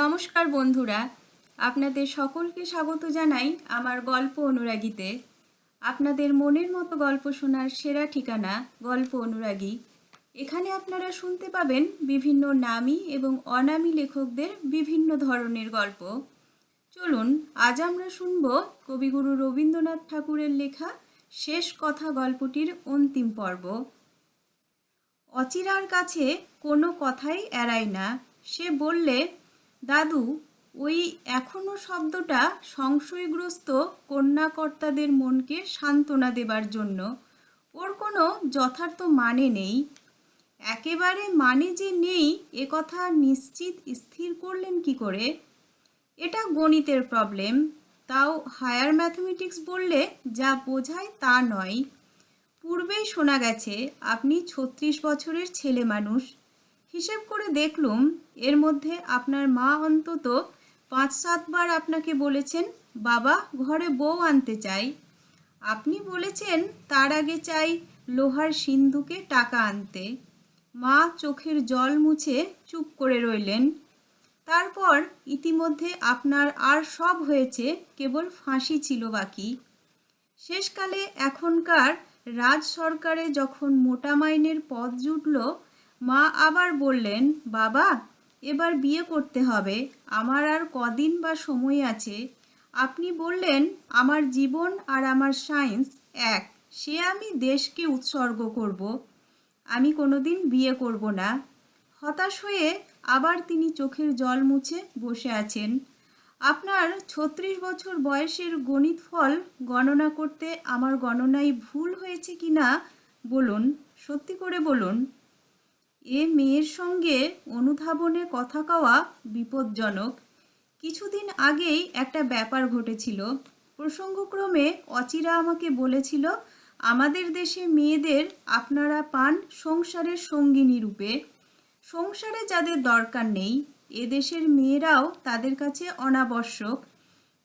নমস্কার বন্ধুরা, আপনাদের সকলকে স্বাগত জানাই আমার গল্প অনুরাগীতে। আপনাদের মনের মতো গল্প শোনার সেরা ঠিকানা গল্প অনুরাগী। এখানে আপনারা শুনতে পাবেন বিভিন্ন নামী এবং অনামী লেখকদের বিভিন্ন ধরনের গল্প। চলুন, আজ আমরা শুনব কবিগুরু রবীন্দ্রনাথ ঠাকুরের লেখা শেষ কথা গল্পটির অন্তিম পর্ব। অচিরার কাছে কোনো কথাই এড়ায় না। সে বললে দাদু, ওই এখনও শব্দটা সংশয়গ্রস্ত কন্যাকর্তাদের মনকে সান্ত্বনা দেবার জন্য। ওর কোনো যথার্থ মানে নেই। একেবারে মানে যে নেই, এ কথা নিশ্চিত স্থির করলেন কি করে? এটা গণিতের প্রবলেম তাও হায়ার ম্যাথমেটিক্স বললে যা বোঝায় তা নয়। পূর্বেই শোনা গেছে, আপনি ছত্রিশ বছরের ছেলে মানুষ। হিসেব করে দেখলুম, এর মধ্যে আপনার মা অন্তত পাঁচ সাতবার আপনাকে বলেছেন, বাবা, ঘরে বউ আনতে চাই। আপনি বলেছেন, তার আগে চাই লোহার সিন্ধুকে টাকা আনতে। মা চোখের জল মুছে চুপ করে রইলেন। তারপর ইতিমধ্যে আপনার আর সব হয়েছে, কেবল ফাঁসি ছিল বাকি। শেষকালে এখনকার রাজ সরকারে যখন মোটা মাইনের পদ জুটল মা আবার বললেন, বাবা, এবার বিয়ে করতে হবে। আমার আর কদিন বা সময় আছে। আপনি বললেন, আমার জীবন আর আমার সায়েন্স এক। সে আমি দেশকে উৎসর্গ করব। আমি কোনোদিন বিয়ে করব না। হতাশ হয়ে আবার তিনি চোখের জল মুছে বসে আছেন। আপনার ছত্রিশ বছর বয়সের গণিত ফল গণনা করতে আমার গণনায় ভুল হয়েছে কি না বলুন, সত্যি করে বলুন। এ মেয়ের সঙ্গে অনুধাবনে কথা কওয়া বিপজ্জনক। কিছুদিন আগেই একটা ব্যাপার ঘটেছিল। প্রসঙ্গক্রমে অচিরা আমাকে বলেছিল, আমাদের দেশে মেয়েদের আপনারা পান সংসারের সঙ্গিনী রূপে। সংসারে যাদের দরকার নেই এদেশের মেয়েরাও তাদের কাছে অনাবশ্যক।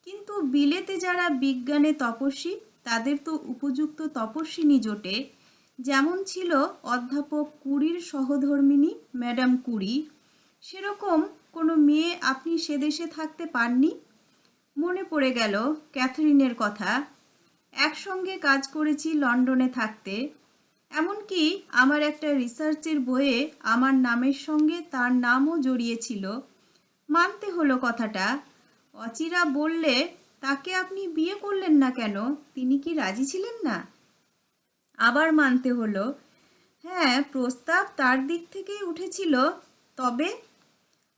কিন্তু বিলেতে যারা বিজ্ঞানে তপস্বী, তাদের তো উপযুক্ত তপস্বিনী জোটে। যেমন ছিল অধ্যাপক কুড়ির সহধর্মিনী ম্যাডাম কুড়ি, সেরকম কোনো মেয়ে আপনি সে দেশে থাকতে পাননি? মনে পড়ে গেল ক্যাথরিনের কথা। একসঙ্গে কাজ করেছি লন্ডনে থাকতে। এমনকি আমার একটা রিসার্চের বইয়ে আমার নামের সঙ্গে তার নামও জড়িয়েছিল। মানতে হলো কথাটা। অচিরা বললে, তাকে আপনি বিয়ে করলেন না কেন? তিনি কি রাজি ছিলেন না? আবার মানতে হলো। হ্যাঁ প্রস্তাব তার দিক থেকেই উঠেছিল, তবে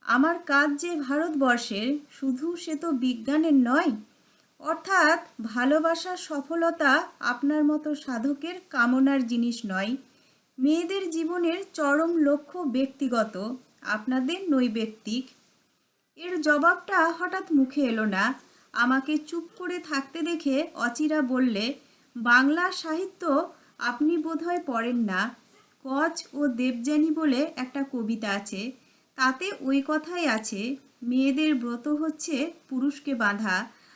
আমার কাজ যে ভারতবর্ষের, শুধু সে তো বিজ্ঞানের নয়। অর্থাৎ ভালোবাসার সফলতা আপনার মতো সাধকের কামনার জিনিস নয়। মেয়েদের জীবনের চরম লক্ষ্য ব্যক্তিগত, আপনাদের নৈবেক্তিক এর জবাবটা হঠাৎ মুখে এলো না। আমাকে চুপ করে থাকতে দেখে অচিরা বললে, বাংলা সাহিত্য আপনি বোধহয় পড়েন না। কচ ও দেবযানী বলে একটা কবিতা আছে। তাতে ওই কথাই আছে, মেয়েদের ব্রত হচ্ছে পুরুষকে বাঁধা,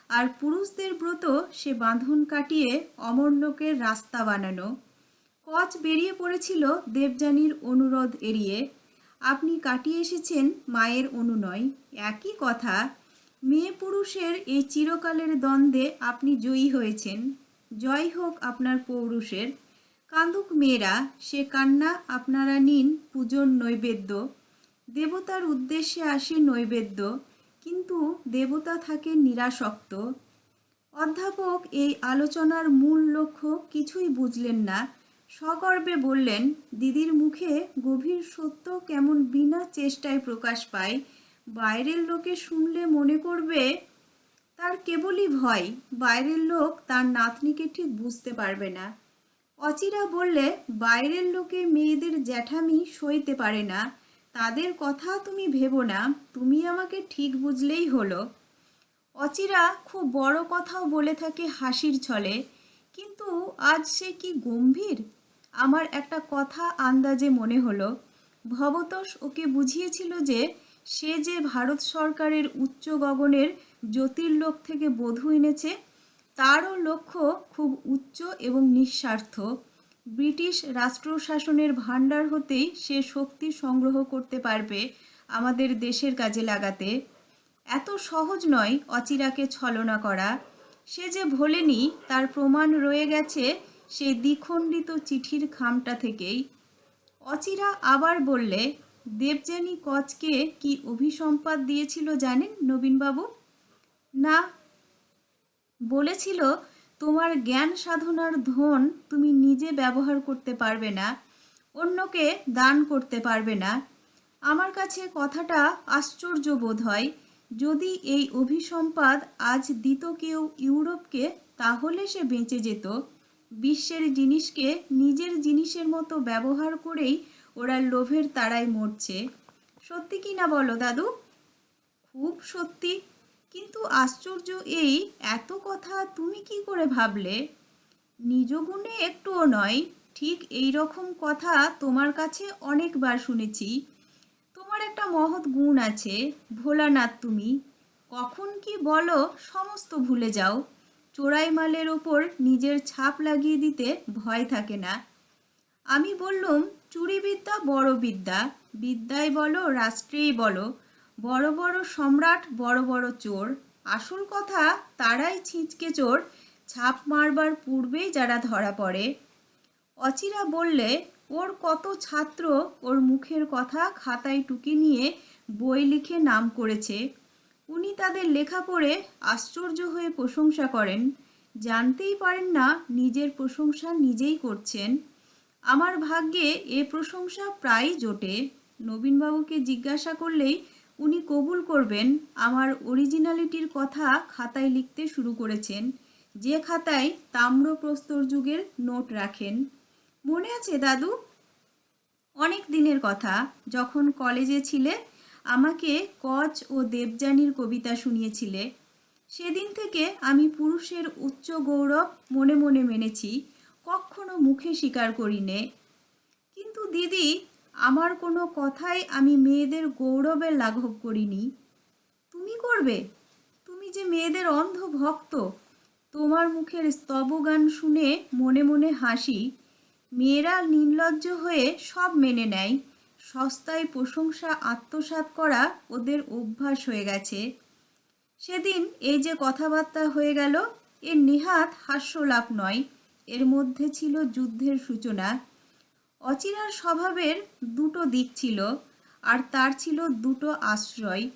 আর পুরুষদের ব্রত সে বাঁধন কাটিয়ে অমরলোকের রাস্তা বানানো। কচ বেরিয়ে পড়েছিল দেবযানীর অনুরোধ এড়িয়ে। আপনি কাটিয়ে এসেছেন মায়ের অনুনয়। একই কথা, মেয়ে পুরুষের এই চিরকালের দ্বন্দ্বে আপনি জয়ী হয়েছেন। জয় হোক আপনার পৌরুষের। কান্দুক মেয়েরা, সে কান্না আপনারা নিন পূজন নৈবেদ্য। দেবতার উদ্দেশ্যে আসে নৈবেদ্য, কিন্তু দেবতা থাকে নিরাসক্ত। অধ্যাপক এই আলোচনার মূল লক্ষ্য কিছুই বুঝলেন না। সগর্বে বললেন, দিদির মুখে গভীর সত্য কেমন বিনা চেষ্টায় প্রকাশ পায়। বাইরের লোকে শুনলে মনে করবে তার কেবলই ভয়। বাইরের লোক তার নাতনিকে ঠিক বুঝতে পারবে না। অচিরা বললে, বাইরের লোকে মেয়েদের জ্যাঠামি সইতে পারে না। তাদের কথা তুমি ভেবো না। তুমি আমাকে ঠিক বুঝলেই হলো। অচিরা খুব বড় কথাও বলে থাকে হাসির ছলে, কিন্তু আজ সে কি গম্ভীর? আমার একটা কথা আন্দাজে মনে হলো। ভবতোষ ওকে বুঝিয়েছিল যে, সে যে ভারত সরকারের উচ্চ গগনের জ্যোতির্লোক থেকে বধূ এনেছে তারও লক্ষ্য খুব উচ্চ এবং নিঃস্বার্থ। ব্রিটিশ রাষ্ট্রশাসনের ভাণ্ডার হতেই সে শক্তি সংগ্রহ করতে পারবে আমাদের দেশের কাজে লাগাতে। এত সহজ নয় অচিরাকে ছলনা করা। সে যে ভোলেনি, তার প্রমাণ রয়ে গেছে সেই দ্বিখণ্ডিত চিঠির খামটা থেকেই। অচিরা আবার বললে, দেবযানী কচকে কি অভিসম্পাদ দিয়েছিল জানেন নবীনবাবু? না বলেছিল, তোমার জ্ঞান সাধনার ধন তুমি নিজে ব্যবহার করতে পারবে না, অন্যকে দান করতে পারবে না। আমার কাছে কথাটা আশ্চর্য বোধ হয়। যদি এই অভিসম্পাদ আজ দিত কেউ ইউরোপকে, তাহলে সে বেঁচে যেত। বিশ্বের জিনিসকে নিজের জিনিসের মতো ব্যবহার করেই ওরা লোভের তাড়ায় মরছে। সত্যি কি না বলো দাদু? খুব সত্যি। কিন্তু আশ্চর্য এই এত কথা তুমি কি করে ভাবলে? নিজ গুণে একটুও নয়, ঠিক এই রকম কথা তোমার কাছে অনেকবার শুনেছি। তোমার একটা মহৎ গুণ আছে, ভোলানাথ তুমি। কখন কি বলো সমস্ত ভুলে যাও। চোরাই মালের ওপর নিজের ছাপ লাগিয়ে দিতে ভয় থাকে না। আমি বললুম, চুরিবিদ্যা বড় বিদ্যা বিদ্যায় বলো, রাষ্ট্রেই বলো। বড় বড় সম্রাট, বড় বড় চোর। আসল কথা, তারাই ছিঁচকে চোর। ছাপ মারবার পূর্বেই যারা ধরা পড়ে। অচিরা বললে, ওর কত ছাত্র, ওর মুখের কথা খাতায় টুকে নিয়ে বই লিখে নাম করেছে। উনি তাদের লেখা পড়ে আশ্চর্য হয়ে প্রশংসা করেন। জানতেই পারেন না, নিজের প্রশংসা নিজেই করছেন। আমার ভাগ্যে এ প্রশংসা প্রায়ই জোটে। নবীনবাবুকে জিজ্ঞাসা করলেই উনি কবুল করবেন আমার অরিজিনালিটির কথা খাতায় লিখতে শুরু করেছেন। যে খাতায় তাম্রপ্রস্তর যুগের নোট রাখেন। মনে আছে দাদু? অনেক দিনের কথা, যখন কলেজে ছিলে, আমাকে কচ ও দেবযানীর কবিতা শুনিয়েছিলে। সেদিন থেকে আমি পুরুষের উচ্চ গৌরব মনে মনে মেনেছি, কখনো মুখে স্বীকার করিনে। কিন্তু দিদি আমার কোনো কথাই আমি মেয়েদের গৌরবের লাঘব করিনি। তুমি করবে? তুমি যে মেয়েদের অন্ধ ভক্ত তোমার মুখের স্তবগান শুনে মনে মনে হাসি। মেয়েরা নির্লজ্জ হয়ে সব মেনে নেয়। সস্তায় প্রশংসা, আত্মসাৎ করা ওদের অভ্যাস হয়ে গেছে। সেদিন এই যে কথাবার্তা হয়ে গেল, এর নেহাত হাস্যলাভ নয়। এর মধ্যে ছিল যুদ্ধের সূচনা। অচিরার স্বভাবের দুটো দিক ছিল আর তার ছিল দুটো আশ্রয়।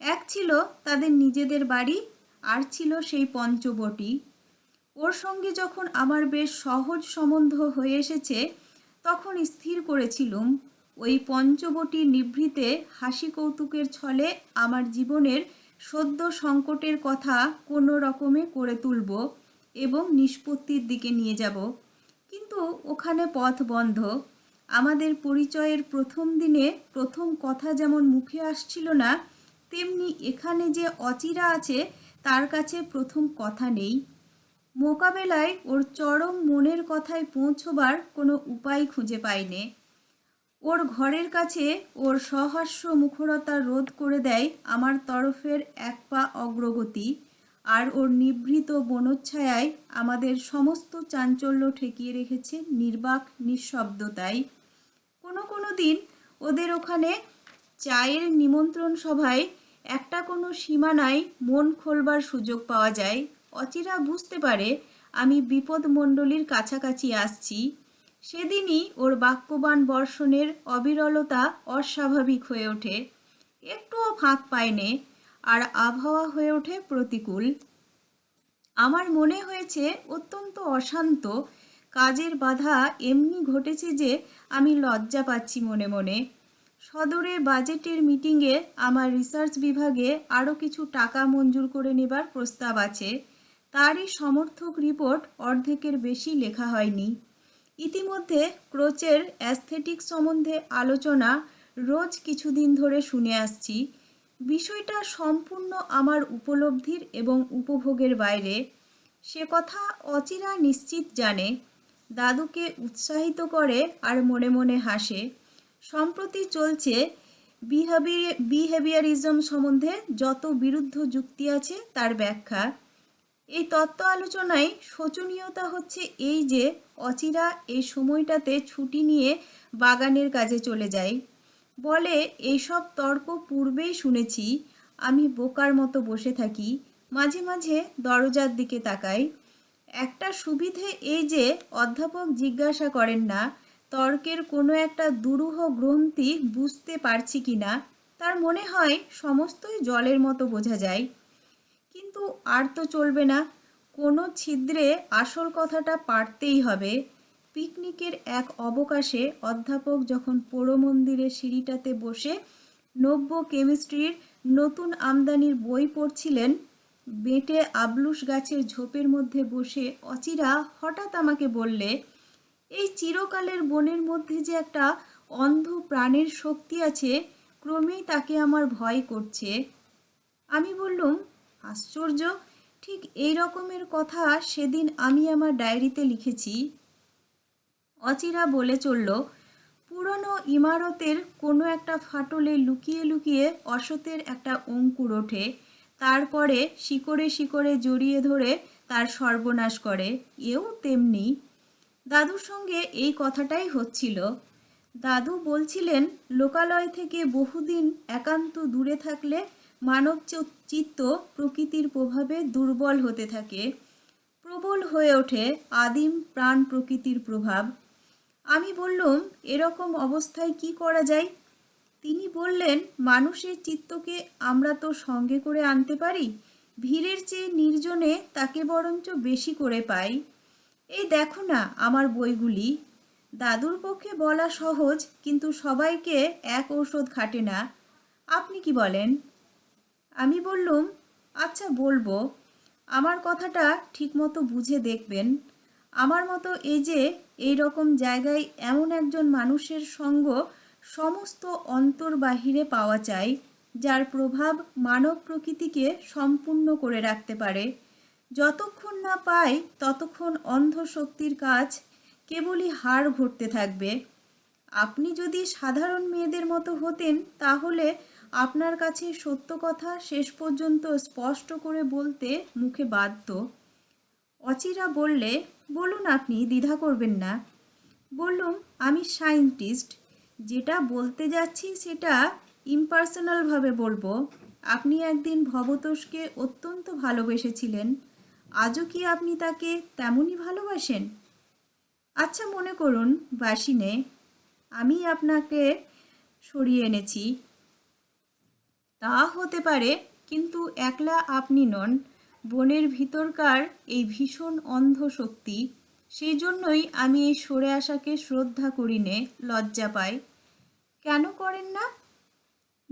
এক ছিল তাদের নিজেদের বাড়ি, আর ছিল সেই পঞ্চবটি। ওর সঙ্গে যখন আমার বেশ সহজ সম্বন্ধ হয়ে এসেছে, তখন স্থির করেছিলুম। ওই পঞ্চবটি নিভৃতে হাসি কৌতুকের ছলে আমার জীবনের সদ্য সংকটের কথা কোনো রকমে করে তুলব এবং নিষ্পত্তির দিকে নিয়ে যাব। কিন্তু ওখানে পথ বন্ধ। আমাদের পরিচয়ের প্রথম দিনে প্রথম কথা যেমন মুখে আসছিল না, তেমনি এখানে যে অচিরা আছে, তার কাছে প্রথম কথা নেই। মোকাবেলায় ওর চরম মনের কথায় পৌঁছবার কোনো উপায় খুঁজে পাইনে। ওর ঘরের কাছে ওর সহাস্য মুখরতা রোধ করে দেয় আমার তরফের এক পা অগ্রগতি। আর ওর নিভৃত বনচ্ছায়ায় আমাদের সমস্ত চাঞ্চল্য ঠেকিয়ে রেখেছে নির্বাক নিঃশব্দতায় কোনো কোনো দিন ওদের ওখানে চায়ের নিমন্ত্রণ সভায় একটা কোনো সীমানায় মন খোলবার সুযোগ পাওয়া যায়। অচিরা বুঝতে পারে আমি বিপদমণ্ডলীর কাছাকাছি আসছি। সেদিনই ওর বাক্যবান বর্ষণের অবিরলতা অস্বাভাবিক হয়ে ওঠে। একটুও ফাঁক পায়নে আর আবহাওয়া হয়ে ওঠে প্রতিকূল। আমার মনে হয়েছে অত্যন্ত অশান্ত। কাজের বাধা এমনি ঘটেছে যে আমি লজ্জা পাচ্ছি মনে মনে। সদরে বাজেটের মিটিংয়ে আমার রিসার্চ বিভাগে আরও কিছু টাকা মঞ্জুর করে নেবার প্রস্তাব আছে। তারই সমর্থক রিপোর্ট অর্ধেকের বেশি লেখা হয়নি। ইতিমধ্যে ক্রোচের অ্যাস্থেটিক সম্বন্ধে আলোচনা রোজ কিছুদিন ধরে শুনে আসছি। বিষয়টা সম্পূর্ণ আমার উপলব্ধির এবং উপভোগের বাইরে। সে কথা অচিরা নিশ্চিত জানে, দাদুকে উৎসাহিত করে আর মনে মনে হাসে। সম্প্রতি চলছে বিহেভিয়ার বিহেভিয়ারিজম সম্বন্ধে যত বিরুদ্ধ যুক্তি আছে তার ব্যাখ্যা। এই তত্ত্ব আলোচনায় শোচনীয়তা হচ্ছে এই যে, অচিরা এই সময়টাতে ছুটি নিয়ে বাগানের কাজে চলে যায়। বলে এইসব তর্ক পূর্বেই শুনেছি। আমি বোকার মতো বসে থাকি। মাঝে মাঝে দরজার দিকে তাকাই। একটা সুবিধে এই যে অধ্যাপক জিজ্ঞাসা করেন না, তর্কের কোনো একটা দুরূহ গ্রন্থি বুঝতে পারছি কি না, তার মনে হয় সমস্তই জলের মতো বোঝা যায়। কিন্তু আর তো চলবে না। কোনো ছিদ্রে আসল কথাটা পারতেই হবে। পিকনিকের এক অবকাশে অধ্যাপক যখন পোড়ো মন্দিরের সিঁড়িটাতে বসে নব্য কেমিস্ট্রির নতুন আমদানির বই পড়ছিলেন, বেটে আবলুস গাছের ঝোপের মধ্যে বসে অচিরা হঠাৎ আমাকে বললে, এই চিরকালের বনের মধ্যে যে একটা অন্ধ প্রাণের শক্তি আছে, ক্রমেই তাকে আমার ভয় করছে। আমি বললুম, আশ্চর্য, ঠিক এই রকমের কথা সেদিন আমি আমার ডায়েরিতে লিখেছি। অচিরা বলে চলল, পুরনো ইমারতের কোনো একটা ফাটলে লুকিয়ে লুকিয়ে অসতের একটা অঙ্কুর ওঠে, তারপরে শিকড়ে শিকড়ে জড়িয়ে ধরে তার সর্বনাশ করে। এও তেমনি। দাদুর সঙ্গে এই কথাটাই হচ্ছিল। দাদু বলছিলেন, লোকালয় থেকে বহুদিন একান্ত দূরে থাকলে মানব চিত্ত প্রকৃতির প্রভাবে দুর্বল হতে থাকে। প্রবল হয়ে ওঠে আদিম প্রাণ প্রকৃতির প্রভাব। আমি বললুম, এরকম অবস্থায় কি করা যায়? তিনি বললেন, মানুষের চিত্তকে আমরা তো সঙ্গে করে আনতে পারি, ভিড়ের চেয়ে নির্জনে তাকে বরঞ্চ বেশি করে পাই। এই দেখো না আমার বইগুলি। দাদুর পক্ষে বলা সহজ, কিন্তু সবাইকে এক ঔষধ খাটে না। আপনি কি বলেন? আমি বললুম আচ্ছা বলব। আমার কথাটা ঠিকমতো বুঝে দেখবেন। আমার মতো এই যে এই রকম জায়গায় এমন একজন মানুষের সঙ্গ সমস্ত অন্তর বাহিরে পাওয়া চাই, যার প্রভাব মানব প্রকৃতিকে সম্পূর্ণ করে রাখতে পারে। যতক্ষণ না পাই, ততক্ষণ অন্ধ শক্তির কাজ কেবলই হাড় ঘটতে থাকবে। আপনি যদি সাধারণ মেয়েদের মতো হতেন, তাহলে আপনার কাছে সত্য কথা শেষ পর্যন্ত স্পষ্ট করে বলতে মুখে বাধ্য। অচিরা বললে, বলুন আপনি, দ্বিধা করবেন না। বললুম, আমি সায়েন্টিস্ট। যেটা বলতে যাচ্ছি সেটা ইম্পার্সোনালভাবে বলব। আপনি একদিন ভবতোষকে অত্যন্ত ভালোবেসেছিলেন। আজও কি আপনি তাকে তেমনই ভালোবাসেন? আচ্ছা মনে করুন বাসিনে আমি আপনাকে সরিয়ে এনেছি। তা হতে পারে, কিন্তু একলা আপনি নন। বনের ভিতরকার এই ভীষণ অন্ধ শক্তি সেই জন্যই আমি এই সরে আসাকে শ্রদ্ধা করি নে লজ্জা পাই। কেন করেন না?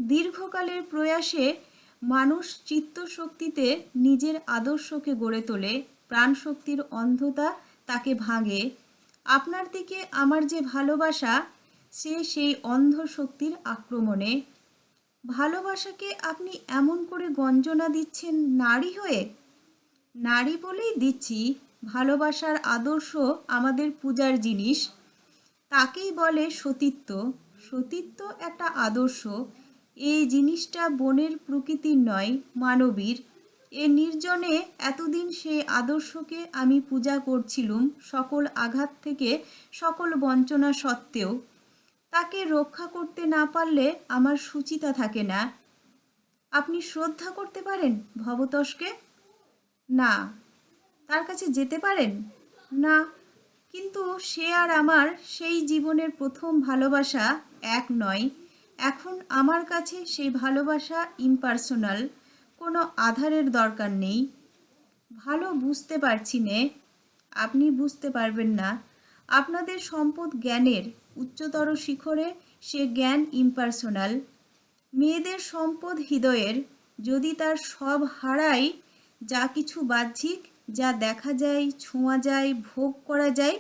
দীর্ঘকালের প্রয়াসে মানুষ চিত্তশক্তিতে নিজের আদর্শকে গড়ে তোলে, প্রাণশক্তির অন্ধতা তাকে ভাঙে। আপনার দিকে আমার যে ভালোবাসা, সে সেই অন্ধ শক্তির আক্রমণে। ভালোবাসাকে আপনি এমন করে গঞ্জনা দিচ্ছেন নারী হয়ে? নারী বলেই দিচ্ছি, ভালোবাসার আদর্শ আমাদের পূজার জিনিস। তাকেই বলে সতীত্ব। সতীত্ব একটা আদর্শ। এই জিনিসটা বনের প্রকৃতির নয়, মানবীর। এ নির্জনে এতদিন সেই আদর্শকে আমি পূজা করছিলুম সকল আঘাত থেকে, সকল বঞ্চনা সত্ত্বেও। তাকে রক্ষা করতে না পারলে আমার সুচিতা থাকে না। আপনি শ্রদ্ধা করতে পারেন ভবতোষকে? না, তার কাছে যেতে পারেন? না, কিন্তু সে আর আমার সেই জীবনের প্রথম ভালোবাসা এক নয়। এখন আমার কাছে সেই ভালোবাসা ইম্পার্সোনাল কোনো আধারের দরকার নেই। ভালো বুঝতে পারছি নে, আপনি বুঝতে পারবেন না। আপনাদের সম্পদ জ্ঞানের উচ্চতর শিখরে সে জ্ঞান ইম্পার্সোনাল মেয়েদের সম্পদ হৃদয়ের, যদি তার সব হারায় যা কিছু বাহ্যিক, যা দেখা যায়, ছোঁয়া যায়, ভোগ করা যায়,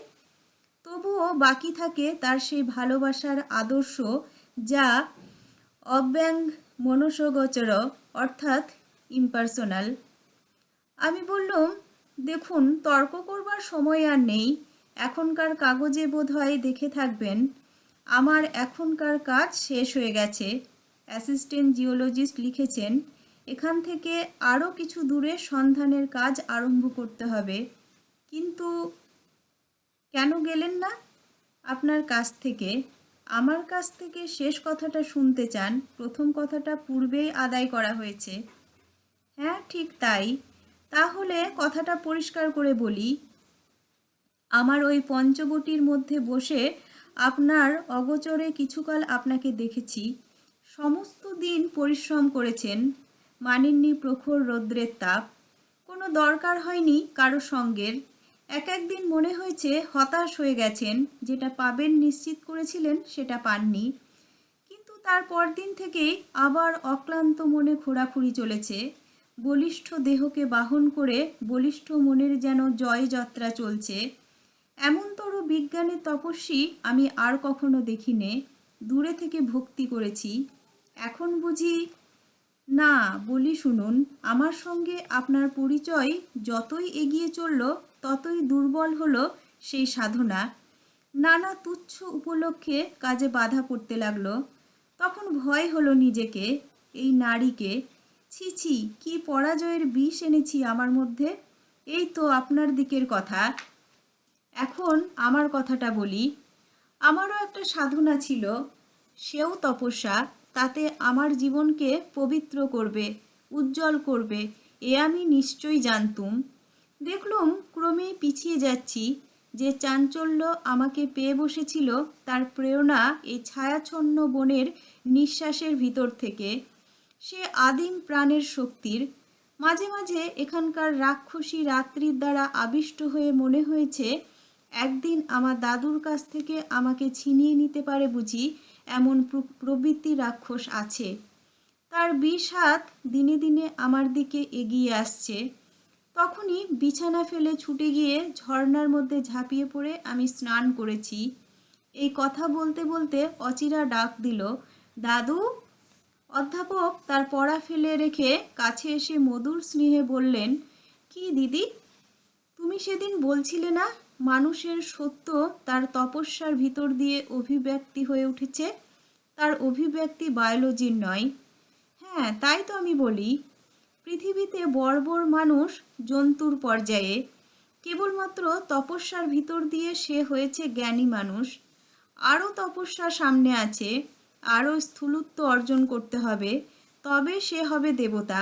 তবুও বাকি থাকে তার সেই ভালোবাসার আদর্শ যা অব্যঙ্গ মনসগোচর, অর্থাৎ ইম্পার্সোনাল আমি বললুম, দেখুন, তর্ক করবার সময় আর নেই, এখনকার কাগজে বোধহয় দেখে থাকবেন, আমার এখনকার কাজ শেষ হয়ে গেছে অ্যাসিস্ট্যান্ট জিওলজিস্ট লিখেছেন এখান থেকে আরও কিছু দূরে সন্ধানের কাজ আরম্ভ করতে হবে। কিন্তু কেন গেলেন না? আপনার কাছ থেকে। আমার কাছ থেকে শেষ কথাটা শুনতে চান। প্রথম কথাটা পূর্বেই আদায় করা হয়েছে। হ্যাঁ ঠিক তাই। তাহলে কথাটা পরিষ্কার করে বলি। আমার ওই পঞ্চবটির মধ্যে বসে আপনার অগোচরে কিছুকাল আপনাকে দেখেছি। সমস্ত দিন পরিশ্রম করেছেন। মানেননি প্রখর রৌদ্রের তাপ। কোনো দরকার হয়নি কারও সঙ্গের। এক একদিন মনে হয়েছে হতাশ হয়ে গেছেন, যেটা পাবেন নিশ্চিত করেছিলেন সেটা পাননি। কিন্তু তার পরদিন থেকেই আবার অক্লান্ত মনে খোরাখুরি চলেছে। বলিষ্ঠ দেহকে বাহন করে বলিষ্ঠ মনের যেন জয়যাত্রা চলছে। এমনতর বিজ্ঞানের তপস্বী আমি আর কখনো দেখিনে। দূরে থেকে ভক্তি করেছি। এখন বুঝি না, বলি শুনুন, আমার সঙ্গে আপনার পরিচয় যতই এগিয়ে চলল, ততই দুর্বল হলো সেই সাধনা। নানা তুচ্ছ উপলক্ষে কাজে বাধা পড়তে লাগল। তখন ভয় হলো নিজেকে, এই নারীকে। ছি ছি, কি পরাজয়ের বিষ এনেছি আমার মধ্যে? এই তো আপনার দিকের কথা। এখন আমার কথাটা বলি। আমারও একটা সাধনা ছিল, সেও তপস্যা। তাতে আমার জীবনকে পবিত্র করবে, উজ্জ্বল করবে, এ আমি নিশ্চয়ই জানতুম। দেখলুম ক্রমেই পিছিয়ে যাচ্ছি। যে চাঞ্চল্য আমাকে পেয়ে বসেছিল, তার প্রেরণা এই ছায়াছন্ন বনের নিঃশ্বাসের ভিতর থেকে। সে আদিম প্রাণের শক্তির। মাঝে মাঝে এখানকার রাক্ষসী রাত্রির দ্বারা আবিষ্ট হয়ে মনে হয়েছে একদিন আমার দাদুর কাছ থেকে আমাকে ছিনিয়ে নিতে পারে বুঝি এমন প্রবৃত্তি রাক্ষস আছে। তার বিষ হাত দিনে দিনে আমার দিকে এগিয়ে আসছে। তখনই বিছানা ফেলে ছুটে গিয়ে ঝর্ণার মধ্যে ঝাঁপিয়ে পড়ে আমি স্নান করেছি। এই কথা বলতে বলতে অচিরা ডাক দিল, দাদু! অধ্যাপক তার পড়া ফেলে রেখে কাছে এসে মধুর স্নেহে বললেন, কি দিদি? তুমি সেদিন বলছিলে না মানুষের সত্য তার তপস্যার ভিতর দিয়ে অভিব্যক্তি হয়ে উঠেছে। তার অভিব্যক্তি বায়োলজির নয়। হ্যাঁ তাই তো আমি বলি, পৃথিবীতে বর্বর মানুষ জন্তুর পর্যায়ে। কেবলমাত্র তপস্যার ভিতর দিয়ে সে হয়েছে জ্ঞানী মানুষ। আরও তপস্যা সামনে আছে, আরও স্থূলত্ব অর্জন করতে হবে, তবে সে হবে দেবতা।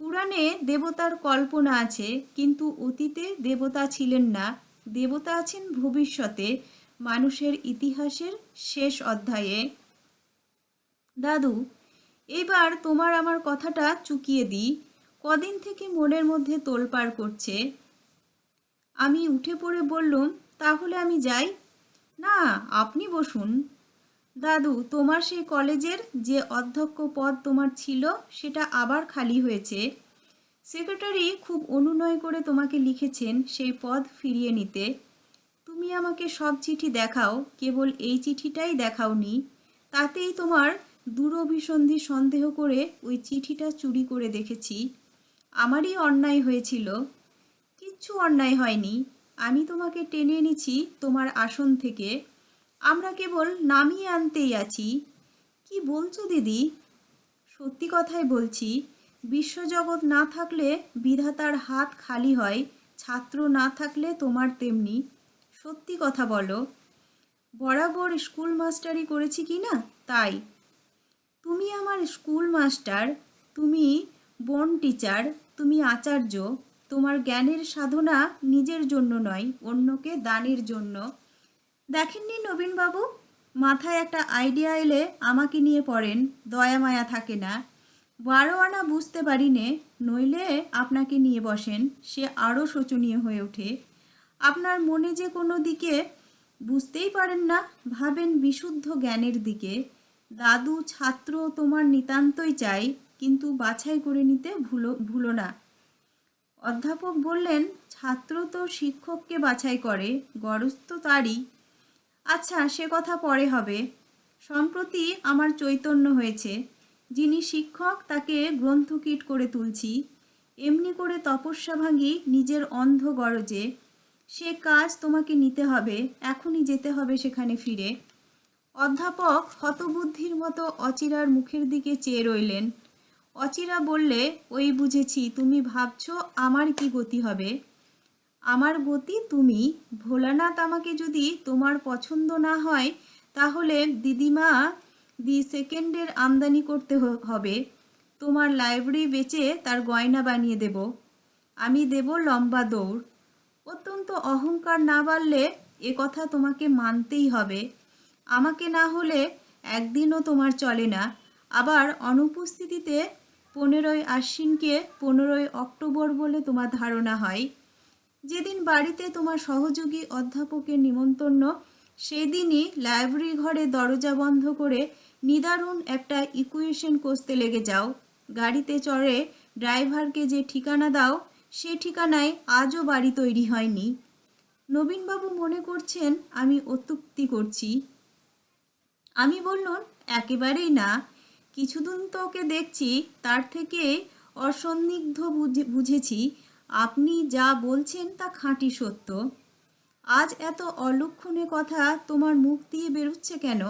পুরাণে দেবতার কল্পনা আছে, কিন্তু অতীতে দেবতা ছিলেন না। দেবতা আছেন ভবিষ্যতে মানুষের ইতিহাসের শেষ অধ্যায়ে। দাদু, এবার তোমার আমার কথাটা চুকিয়ে দিই। কদিন থেকে মনের মধ্যে তোলপাড় করছে। আমি উঠে পড়ে বললুম, তাহলে আমি যাই? না, আপনি বসুন। দাদু, তোমার সেই কলেজের যে অধ্যক্ষ পদ তোমার ছিল, সেটা আবার খালি হয়েছে। সেক্রেটারি খুব অনুনয় করে তোমাকে লিখেছেন সেই পদ ফিরিয়ে নিতে। তুমি আমাকে সব চিঠি দেখাও, কেবল এই চিঠিটাই দেখাওনি। তাতেই তোমার দূরভিসন্ধি সন্দেহ করে ওই চিঠিটা চুরি করে দেখেছি। আমারই অন্যায় হয়েছিল। কিচ্ছু অন্যায় হয়নি। আমি তোমাকে টেনে এনেছি তোমার আসন থেকে। আমরা কেবল নামিয়ে আনতেই আছি। কি বলছো দিদি? সত্যি কথাই বলছি। বিশ্বজগৎ না থাকলে বিধাতার হাত খালি হয়, ছাত্র না থাকলে তোমার তেমনি। সত্যি কথা বলো, বরাবর স্কুল মাস্টারি করেছি কি না? তাই। তুমি আমার স্কুল মাস্টার তুমি বন টিচার তুমি আচার্য, তোমার জ্ঞানের সাধনা নিজের জন্য নয়, অন্যকে দানের জন্য। দেখেননি নবীনবাবু? মাথায় একটা আইডিয়া এলে আমাকে নিয়ে পড়েন, দয়া মায়া থাকে না। বারো আনা বুঝতে পারি নে নইলে আপনাকে নিয়ে বসেন সে আরও শোচনীয় হয়ে ওঠে আপনার মনে যে কোনো দিকে বুঝতেই পারেন না ভাবেন বিশুদ্ধ জ্ঞানের দিকে দাদু ছাত্র তোমার নিতান্তই চাই কিন্তু বাছাই করে নিতে ভুলো ভুলো না অধ্যাপক বললেন ছাত্র তো শিক্ষককে বাছাই করে গরজ তো তারই আচ্ছা সে কথা পরে হবে সম্প্রতি আমার চৈতন্য হয়েছে যিনি শিক্ষক, তাকে গ্রন্থকীট করে তুলছি। এমনি করে তপস্যা ভাঙি নিজের অন্ধ গরজে। সে কাজ তোমাকে নিতে হবে, এখনই যেতে হবে সেখানে ফিরে। অধ্যাপক হতবুদ্ধির মতো অচিরার মুখের দিকে চেয়ে রইলেন। অচিরা বললে, ওই বুঝেছি, তুমি ভাবছ আমার কি গতি হবে? আমার গতি তুমি। ভোলানাথ আমাকে যদি তোমার পছন্দ না হয়, তাহলে দিদিমা দি সেকেন্ডের আমদানি করতে হবে। তোমার লাইব্রেরি বেচে তার গয়না বানিয়ে দেব। আমি দেব লম্বা দৌড়। অত্যন্ত অহংকার না বাড়লে এ কথা তোমাকে মানতেই হবে। আমাকে না হলে একদিনও তোমার চলে না। আবার অনুপস্থিতিতে পনেরোই আশ্বিনকে পনেরোই অক্টোবর বলে তোমার ধারণা হয়। যেদিন বাড়িতে তোমার সহযোগী অধ্যাপকের নিমন্ত্রণ সেদিনই লাইব্রেরি ঘরে দরজা বন্ধ করে নিদারুণ একটা ইকুয়েশন কষতে লেগে যাও। গাড়িতে চড়ে ড্রাইভারকে যে ঠিকানা দাও, সে ঠিকানায় আজও বাড়ি তৈরি হয়নি। নবীনবাবু মনে করছেন আমি অত্যুক্তি করছি। আমি বললাম একেবারেই না। কিছুদিন তো ওকে দেখছি, তার থেকে অসন্দিগ্ধ বুঝেছি। আপনি যা বলছেন তা খাঁটি সত্য। আজ এত অলক্ষণে কথা তোমার মুখ দিয়ে বেরোচ্ছে কেন?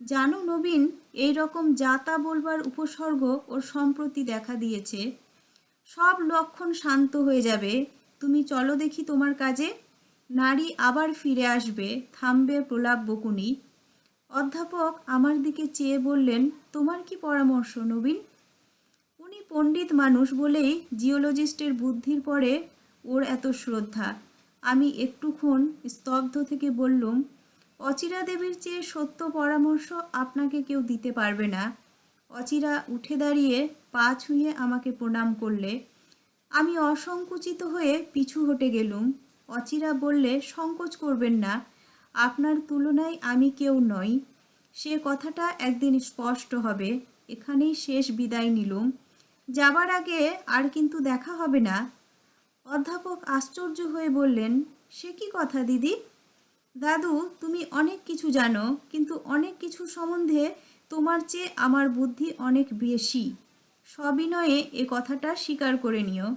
জানো নবীন, এই রকম যাতা বলবার উপসর্গ ওর সম্প্রতি দেখা দিয়েছে। সব লক্ষণ শান্ত হয়ে যাবে। তুমি চলো দেখি তোমার কাজে। নারী আবার ফিরে আসবে, থামবে প্রলাপ বকুনি। অধ্যাপক আমার দিকে চেয়ে বললেন, তোমার কি পরামর্শ নবীন? উনি পণ্ডিত মানুষ বলেই জিওলজিস্টের বুদ্ধির পরে ওর এত শ্রদ্ধা। আমি একটুক্ষণ স্তব্ধ থেকে বললুম, অচিরা দেবীর চেয়ে সত্য পরামর্শ আপনাকে কেউ দিতে পারবে না। অচিরা উঠে দাঁড়িয়ে পা ছুঁয়ে আমাকে প্রণাম করলে। আমি অসংকুচিত হয়ে পিছু হটে গেলুম। অচিরা বললে, সংকোচ করবেন না, আপনার তুলনায় আমি কেউ নই। সে কথাটা একদিন স্পষ্ট হবে। এখানেই শেষ বিদায় নিলুম। যাবার আগে আর কিন্তু দেখা হবে না। অধ্যাপক আশ্চর্য হয়ে বললেন, সে কি কথা দিদি? দাদু, তুমি অনেক কিছু জানো, কিন্তু অনেক কিছু সম্বন্ধে তোমার চেয়ে আমার বুদ্ধি অনেক বেশি। সবিনয়ে এ কথাটা স্বীকার করে নিও।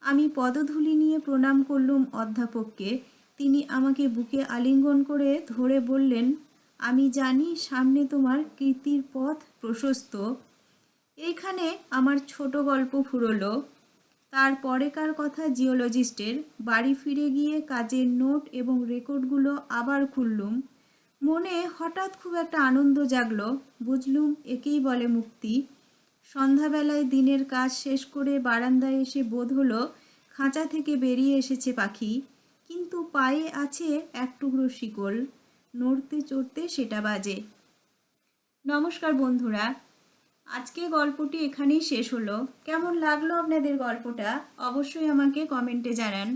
আমি পদধূলি নিয়ে প্রণাম করলুম অধ্যাপককে। তিনি আমাকে বুকে আলিঙ্গন করে ধরে বললেন, আমি জানি সামনে তোমার কীর্তির পথ প্রশস্ত। এইখানে আমার ছোট গল্প ফুরলো। তার পরেকার কথা জিওলজিস্টের বাড়ি ফিরে গিয়ে কাজের নোট এবং রেকর্ডগুলো আবার খুললুম। মনে হঠাৎ খুব একটা আনন্দ জাগল। বুঝলুম একেই বলে মুক্তি। সন্ধ্যাবেলায় দিনের কাজ শেষ করে বারান্দায় এসে বোধ হলো খাঁচা থেকে বেরিয়ে এসেছে পাখি। কিন্তু পায়ে আছে এক টুকরো শিকল। নড়তে চড়তে সেটা বাজে। নমস্কার বন্ধুরা আজকে গল্পটি এখানেই শেষ হলো। কেমন লাগল আপনাদের গল্পটা? অবশ্যই আমাকে কমেন্টে জানান।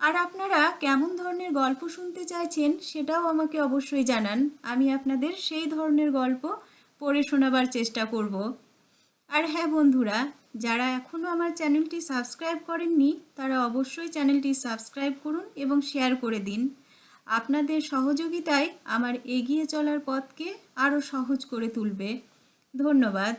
আর আপনারা কেমন ধরনের গল্প শুনতে চাইছেন সেটাও আমাকে অবশ্যই জানান। আমি আপনাদের সেই ধরনের গল্প পড়ে শোনাবার চেষ্টা করব। আর হ্যাঁ বন্ধুরা, যারা এখনও আমার চ্যানেলটি সাবস্ক্রাইব করেননি, তারা অবশ্যই চ্যানেলটি সাবস্ক্রাইব করুন এবং শেয়ার করে দিন। আপনাদের সহযোগিতায় আমার এগিয়ে চলার পথকে আরও সহজ করে তুলবে। ধন্যবাদ।